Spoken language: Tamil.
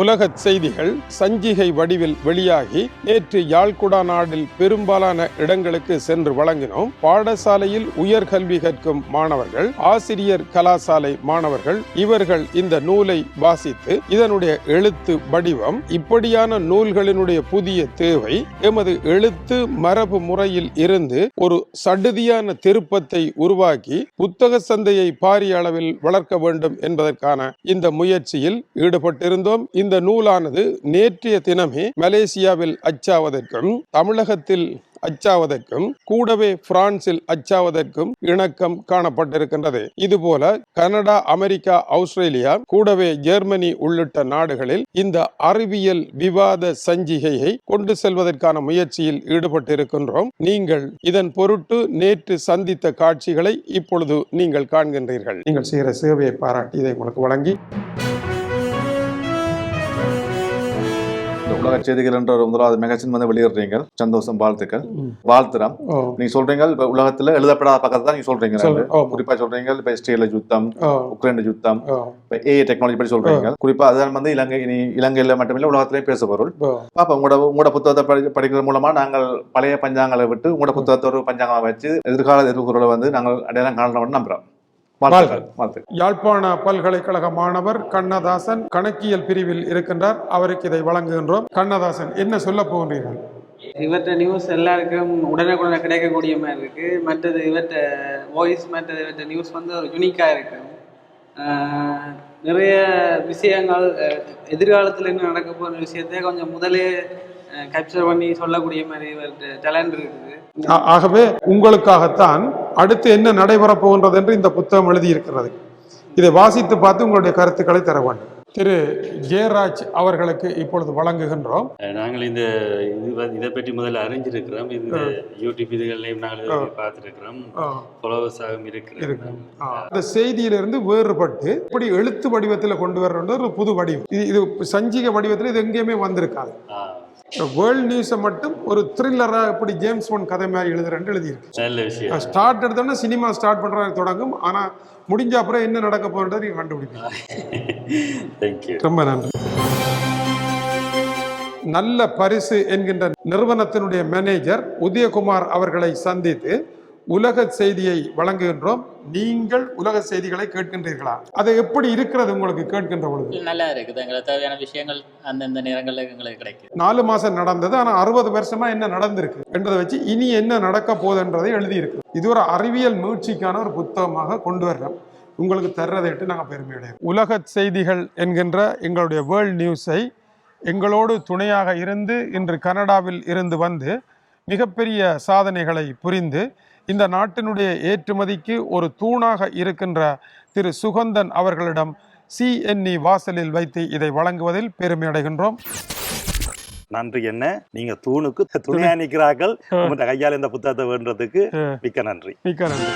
உலக செய்திகள் சஞ்சிகை வடிவில் வெளியாகி நேற்று யாழ்குடா நாடில் பெரும்பாலான இடங்களுக்கு சென்று வழங்கினோம். பாடசாலையில் உயர்கல்வி கற்கும் மாணவர்கள் ஆசிரியர் கலாசாலை மாணவர்கள் இவர்கள் இந்த நூலை வாசித்து இதனுடைய எழுத்து வடிவம் இப்படியான நூல்களினுடைய புதிய தேவை எமது எழுத்து மரபு முறையில் இருந்து ஒரு சடுதியான திருப்பத்தை உருவாக்கி புத்தக சந்தையை பாரிய அளவில் வளர்க்க வேண்டும் என்பதற்கான இந்த முயற்சியில் ஈடுபட்டிருந்தோம். இந்த நூலானது நேற்றைய தினமே மலேசியாவில் அச்சாவதற்கும் தமிழகத்தில் அச்சாவதற்கும் கூடவே பிரான்சில் அச்சாவதற்கும் இணக்கம் காணப்பட்டிருக்கின்றது. இதுபோல கனடா அமெரிக்கா ஆஸ்திரேலியா கூடவே ஜெர்மனி உள்ளிட்ட நாடுகளில் இந்த அறிவியல் விவாத சஞ்சிகையை கொண்டு செல்வதற்கான முயற்சியில் ஈடுபட்டிருக்கின்றோம். நீங்கள் இதன் பொருட்டு நேற்று சந்தித்த காட்சிகளை இப்பொழுது நீங்கள் காண்கின்றீர்கள். நீங்கள் செய்கிற சேவையை பாராட்டி இதை உங்களுக்கு வழங்கி உலக செய்திகள் என்ற ஒரு முதலாவது மேகசின் வந்து வெளியிடுறீங்க. சந்தோஷம் வாழ்த்துக்கள். வாழ்த்துறோம் நீங்க சொல்றீங்க இப்ப உலகத்துல எழுதப்படாத பக்கத்தை தான் நீங்க சொல்றீங்க. குறிப்பா சொல்றீங்க இப்ப இஸ்ரேல யுத்தம் உக்ரைன் யுத்தம் இப்ப ஏஐ டெக்னாலஜி பற்றி சொல்றீங்க. குறிப்பா அதுதான் வந்து இலங்கை இலங்கையில மட்டுமில்ல உலகத்திலேயே பேச பொருள். பாப்பா உங்களோட உங்களோட புத்தகத்தை படி படிக்கிறது மூலமா நாங்கள் பழைய பஞ்சாங்களை விட்டு உங்களோட புத்தகத்தை ஒரு பஞ்சாங்கமா வச்சு எதிர்கால எதிர்குறலை வந்து நாங்கள் அடையாளம் காணணும்னு நம்புறோம். யாழ்ப்பாண பல்கலைக்கழக மாணவர் கண்ணதாசன் கணக்கியல் பிரிவில் இருக்கின்றார். அவருக்கு இதை வழங்குகின்றோம். கண்ணதாசன் என்ன சொல்ல போகின்றீர்கள்? இவற்ற நியூஸ் எல்லாருக்கும் உடனுக்குடனே கிடைக்கக்கூடிய மாதிரி இருக்கு. மற்றது இவற்ற வாய்ஸ் மற்றது இவற்ற நியூஸ் வந்து ஒரு யூனிக்காக இருக்கு. நிறைய விஷயங்கள் எதிர்காலத்தில் என்ன நடக்க போகிற விஷயத்தை கொஞ்சம் முதலே கேப்சர் பண்ணி சொல்லக்கூடிய மாதிரி இவர்கிட்ட டேலண்ட் இருக்குது. ஆகவே உங்களுக்காகத்தான் அடுத்து என்ன நடைபெறப் போகின்றது என்று இந்த புத்தகம் எழுதியிருக்கிறது. இதை வாசித்து பார்த்து உங்களுடைய கருத்துக்களை தர வேண்டும் திரு. ஜெயராஜ் அவர்களுக்கு இப்பொழுது வழங்குகின்றோம். நாங்கள் இந்த இது பற்றி முதல்ல அறிஞ்சிருக்கிறோம். இந்த யூடியூப் இதுகள்லையும் நாங்கள் பார்த்துருக்கிறோம். ஆ, ஃபாலோவர்ஸாகவும் இருக்கிறோம். இந்த செய்தியிலிருந்து வேறுபட்டு இப்படி எழுத்து வடிவத்தில் கொண்டு வர்றது ஒரு புது வடிவம். இது இது சஞ்சிகை வடிவத்தில் இது எங்கேயுமே வந்திருக்காது. வேர்ல்ட் நியூஸை மட்டும் ஒரு த்ரில்லரா இப்படி ஜேம்ஸ் ஒன் கதை மாதிரி எழுதுறேன்னு எழுதியிருக்கு. நல்ல விஷயம். ஸ்டார்ட் எடுத்தோன்னா சினிமா ஸ்டார்ட் பண்றது தொடங்கும். ஆனா முடிஞ்ச அப்புறம் என்ன நடக்க போகிறது நீங்க கண்டுபிடிப்பீங்க. தேங்க்யூ ரொம்ப நன்றி. நல்ல பரிசு என்கின்ற நிறுவனத்தினுடைய மேனேஜர் உதயகுமார் அவர்களை சந்தித்து உலக செய்தியை வழங்குகின்றோம். நீங்கள் உலக செய்திகளை கேட்கின்றீர்களா? அது எப்படி இருக்கிறது உங்களுக்கு கேட்கின்ற பொழுது? நல்லா இருக்குது. எங்களுக்கு தேவையான விஷயங்கள் அந்தந்த நேரங்களில் எங்களுக்கு கிடைக்குது. நாலு மாசம் நடந்தது. ஆனா அறுபது வருஷமா என்ன நடந்திருக்கு என்றதை வச்சு இனி என்ன நடக்க போகுதுன்றதை எழுதியிருக்கு இது ஒரு அறிவியல் மீழ்ச்சிக்கான ஒரு புத்தகமாக கொண்டு வர்றோம். உங்களுக்கு தர்றதைட்டு நாங்கள் பெருமையடைகிறோம். உலக செய்திகள் என்கின்ற எங்களுடைய வேர்ல்ட் நியூஸை எங்களோடு துணையாக இருந்து இன்று கனடாவில் இருந்து வந்து மிகப்பெரிய சாதனைகளை புரிந்து இந்த நாட்டினுடைய ஏற்றுமதிக்கு ஒரு தூணாக இருக்கின்ற திரு சுகந்தன் அவர்களிடம் சிஎன்இ வாசலில் வைத்து இதை வழங்குவதில் பெருமை அடைகின்றோம். நன்றி என்ன? நீங்க தூணுக்கு துணையா உங்கள்கிட்ட கையால் இந்த புத்தகத்தை வேண்டதுக்கு மிக்க நன்றி. மிக்க நன்றி.